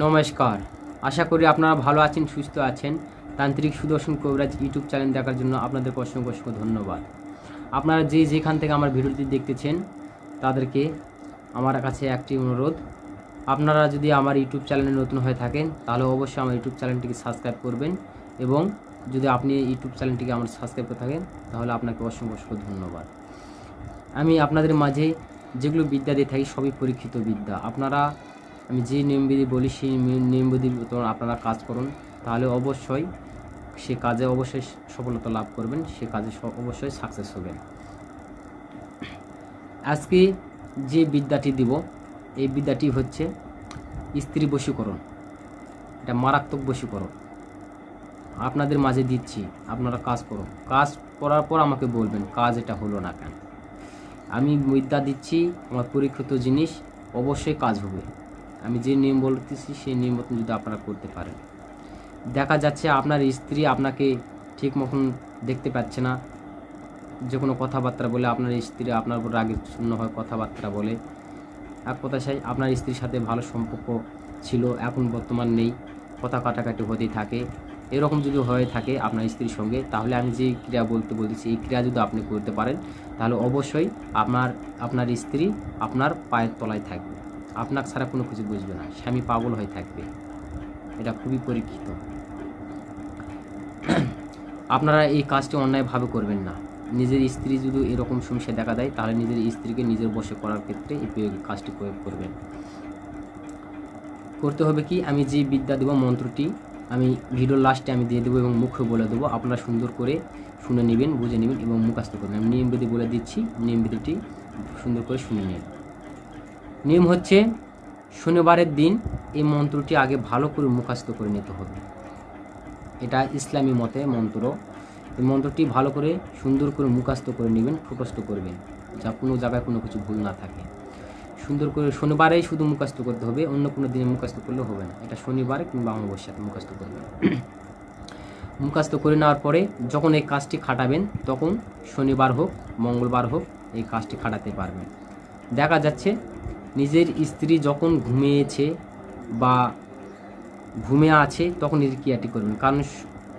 নমস্কার। আশা করি আপনারা ভালো আছেন, সুস্থ আছেন। তান্ত্রিক সুদর্শন কবিরাজ ইউটিউব চ্যানেল দেখার জন্য আপনাদের অসংখ্য অসংখ্য ধন্যবাদ। আপনারা যে যেখান থেকে আমার ভিডিওটি দেখতেছেন, তাদেরকে আমার কাছে একটি অনুরোধ। আপনারা যদি আমার ইউটিউব চ্যানেলে নতুন হয়ে থাকেন, তাহলে অবশ্যই আমার ইউটিউব চ্যানেলটিকে সাবস্ক্রাইব করবেন এবং যদি আপনি ইউটিউব চ্যানেলটিকে আমার সাবস্ক্রাইব করে থাকেন, তাহলে আপনাকে অসংখ্য অসংখ্য ধন্যবাদ। আমি আপনাদের মাঝে যেগুলো বিদ্যা দিয়ে থাকি, সবই পরীক্ষিত বিদ্যা। আপনারা আমি যে নিয়মবিধি বলি, সেই নিয়মবিধি মতো আপনারা কাজ করুন। তাহলে অবশ্যই সে কাজে অবশ্যই সফলতা লাভ করবেন, সে কাজে অবশ্যই সাকসেস হবেন। আজকে যে বিদ্যাটি দিব, এই বিদ্যাটি হচ্ছে স্ত্রী বশীকরণ। এটা মারাত্মক বশীকরণ। আপনাদের মাঝে দিচ্ছি, আপনারা কাজ করুন। কাজ করার পর আমাকে বলবেন, কাজ এটা হলো না কেন? আমি বিদ্যা দিচ্ছি, আমার পরীক্ষিত জিনিস, অবশ্যই কাজ হবে। আমি যে নিয়ম বলতেছি, সেই নিয়ম মতন যদি আপনারা করতে পারেন। দেখা যাচ্ছে আপনার স্ত্রী আপনাকে ঠিক মতন দেখতে পাচ্ছে না। যে কোনো কথাবার্তা বলে আপনার স্ত্রী আপনার উপর রাগের শূন্য হয়, কথাবার্তা বলে। এক কথা চাই আপনার স্ত্রীর সাথে ভালো সম্পর্ক ছিল, এখন বর্তমান নেই, কথা কাটাকাটি হতেই থাকে। এরকম যদি হয়ে থাকে আপনার স্ত্রীর সঙ্গে, তাহলে আমি যে ক্রিয়া বলতে বলতেছি, এই ক্রিয়া যদি আপনি করতে পারেন, তাহলে অবশ্যই আপনার আপনার স্ত্রী আপনার পায়ের তলায় থাকবে। আপনার ছাড়া কোনো কিছু বুঝবে না। স্বামী পাগল হয়ে থাকবে। এটা খুবই পরীক্ষিত। আপনারা এই কাজটি অন্যায়ভাবে করবেন না। নিজের স্ত্রী যদি এরকম সমস্যা দেখা দেয়, তাহলে নিজের স্ত্রীকে নিজের বসে করার ক্ষেত্রে এই কাজটি প্রয়োগ করবেন। করতে হবে কি? আমি যে বিদ্যা দেবো মন্ত্রটি, আমি ভিডিওর লাস্টে আমি দিয়ে দেবো এবং মুখে বলে দেবো। আপনারা সুন্দর করে শুনে নেবেন, বুঝে নেবেন এবং মুখাস্ত করবেন। আমি নিয়মবিধি বলে দিচ্ছি। নিয়মবিধিটি সুন্দর করে শুনে নিন। নিয়ম হচ্ছে শনিবারের দিন এই মন্ত্রটি আগে ভালো করে মুখাস্ত করে নিতে হবে। এটা ইসলামী মতে মন্ত্র। এই মন্ত্রটি ভালো করে, সুন্দর করে মুখাস্ত করে নেবেন ফুটস্থ করবেন, যা কোনো জায়গায় কোনো কিছু ভুল না থাকে। সুন্দর করে শনিবারেই শুধু মুখাস্ত করতে হবে, অন্য কোনো দিনে মুখাস্ত করলে হবে না। এটা শনিবারে কিংবা অমাবস্যাতে মুখাস্ত করবেন। মুখাস্ত করে নেওয়ার পরে যখন এই কাজটি খাটাবেন, তখন শনিবার হোক, মঙ্গলবার হোক, এই কাজটি খাটাতে পারবেন। দেখা যাচ্ছে নিজের স্ত্রী যখন ঘুমিয়েছে বা ঘুমে আছে, তখন এই ক্রিয়াটি করবেন। কারণ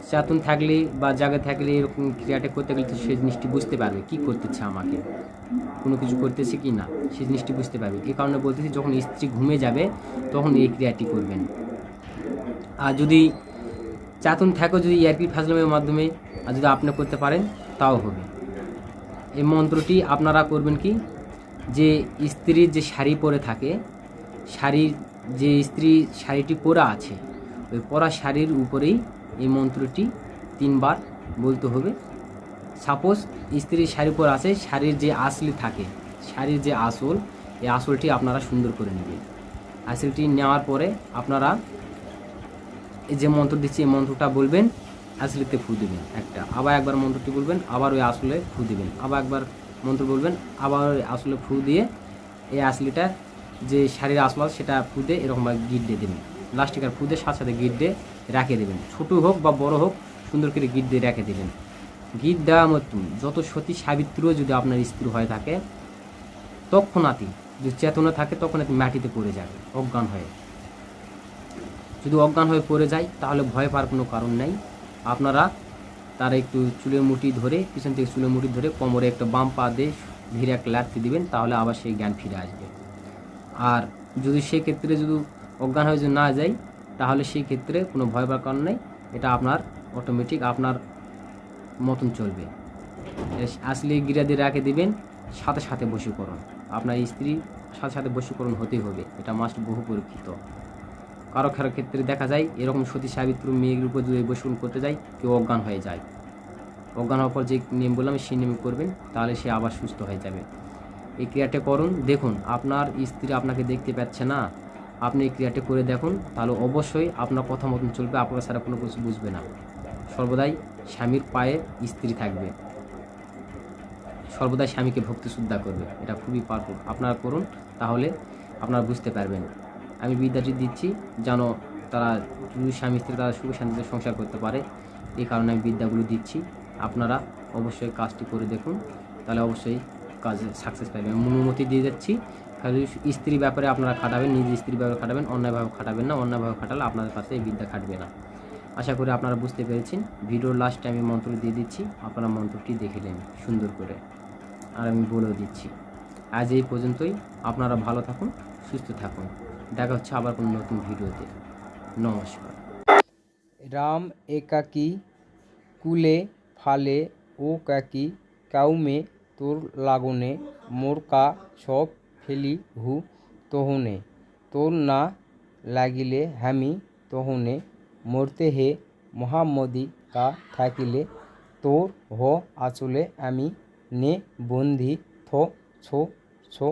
চেতন থাকলে বা জায়গা থাকলে এরকম ক্রিয়াটা করতে গেলে তো সেই জিনিসটি বুঝতে পারবে কি করতেছে আমাকে। কোনো কিছু করতেছে কি না সেই জিনিসটি বুঝতে পারবে। এই কারণে বলতেছি, যখন স্ত্রী ঘুমে যাবে, তখন এই ক্রিয়াটি করবেন। আর যদি চেতন থাকেও যদি ইয়ারপি ফাজলামের মাধ্যমে, আর যদি আপনি করতে পারেন, তাও হবে। এই মন্ত্রটি আপনারা করবেন কি? যে স্ত্রীর যে শাড়ি পরে থাকে, শাড়ির যে স্ত্রী শাড়িটি পরা আছে, ওই পরা শাড়ির উপরেই এই মন্ত্রটি তিনবার বলতে হবে। সাপোজ স্ত্রীর শাড়ি পরা আছে, শাড়ির যে আসলি থাকে, শাড়ির যে আসল, এই আসলটি আপনারা সুন্দর করে নেবেন। আসলটি নেওয়ার পরে আপনারা এই যে মন্ত্র দিচ্ছি, এই মন্ত্রটা বলবেন, আসলিতে ফু দিবেন একটা। আবার একবার মন্ত্রটি বলবেন, আবার ওই আসলে ফু দেবেন। আবার একবার মন্ত্র বলবেন, আবার আসলে ফু দিয়ে এই আসলিটা যে শাড়ির আছে সেটা ফু দিয়ে এরকমভাবে গিট দিয়ে দেবেন। লাস্টিকার ফু দিয়ে সাথে সাথে গিট দিয়ে রেখে দেবেন। ছোটো হোক বা বড় হোক, সুন্দর করে গিট দিয়ে রেখে দেবেন। গিট দেওয়া মতো যত সতী সাবিত্রীও যদি আপনার স্ত্রী হয়ে থাকে, তৎক্ষণাৎই যদি চেতনা থাকে তখন মাটিতে পড়ে যাবে, অজ্ঞান হয়ে। যদি অজ্ঞান হয়ে পড়ে যায়, তাহলে ভয় পাওয়ার কোনো কারণ নেই। আপনারা তার একটু চুলের মুঠি ধরে, পিছন থেকে চুলের মুঠি ধরে কোমরে একটা বাম পা দিয়ে ধীরে একটা লাঠি দিবেন, তাহলে আবার সেই জ্ঞান ফিরে আসবে। আর যদি সেক্ষেত্রে যদি অজ্ঞান হয়ে যদি না যায় তাহলে সেই ক্ষেত্রে কোনো ভয় পাওয়ার কারণ নেই, এটা আপনার অটোমেটিক আপনার মতন চলবে। আসলে গিরা দিয়ে রাখে দিবেন, সাথে সাথে বশীকরণ। আপনার স্ত্রী সাথে সাথে বশীকরণ হতেই হবে, এটা মাস্ট বহু পরীক্ষিত। কারও কারও ক্ষেত্রে দেখা যায়, এরকম সতী সাবিত্র মেয়ের উপর যদি বসুন করতে যায়, কেউ অজ্ঞান হয়ে যায়। অজ্ঞান হওয়ার পর যে নিয়ম বললাম, সেই নিয়ম করবেন, তাহলে সে আবার সুস্থ হয়ে যাবে। এই ক্রিয়াটা করুন। দেখুন, আপনার স্ত্রী আপনাকে দেখতে পাচ্ছে না। আপনি এই ক্রিয়াটা করে দেখুন, তাহলে অবশ্যই আপনার কথা মতন চলবে, আপনার ছাড়া কোনো কিছু বুঝবে না। সর্বদাই স্বামীর পায়ে স্ত্রী থাকবে। সর্বদাই স্বামীকে ভক্তি শ্রদ্ধা করবে। এটা খুবই পারফুল আপনারা করুন, তাহলে আপনারা বুঝতে পারবেন। আমি বিদ্যাটি দিচ্ছি, যেন তারা যদি স্বামী স্ত্রী তারা সুখে শান্তিতে সংসার করতে পারে। এই কারণে আমি বিদ্যাগুলো দিচ্ছি। আপনারা অবশ্যই কাজটি করে দেখুন, তাহলে অবশ্যই কাজে সাকসেস পাবেন। অনুমতি দিয়ে যাচ্ছি খালি স্ত্রী ব্যাপারে আপনারা খাটাবেন, নিজ স্ত্রী ব্যাপারে খাটাবেন অন্যায়ভাবে খাটাবেন না অন্যায়ভাবে খাটালে আপনাদের কাছে এই বিদ্যা খাটবে না। আশা করি আপনারা বুঝতে পেরেছেন। ভিডিওর লাস্টে আমি মন্ত্র দিয়ে দিচ্ছি, আপনারা মন্ত্রটি দেখে নেন, সুন্দর করে। আর আমি বলেও দিচ্ছি, আজ এই পর্যন্তই। আপনারা ভালো থাকুন, সুস্থ থাকুন। দেখা হচ্ছে আবার কোনো নতুন ভিডিওতে। নমস্কার। রাম একাকি, কুলে ফালে, ও কাকি, কাউমে তোর লাগনে, মোর কা সব ফেলি হু তহনে। তোর না লাগিলে হামি তহনে, মরতে হে মহাম্মদি কা থাকিলে, তোর হ আচলে আমি নে বন্ধি থ ছো ছো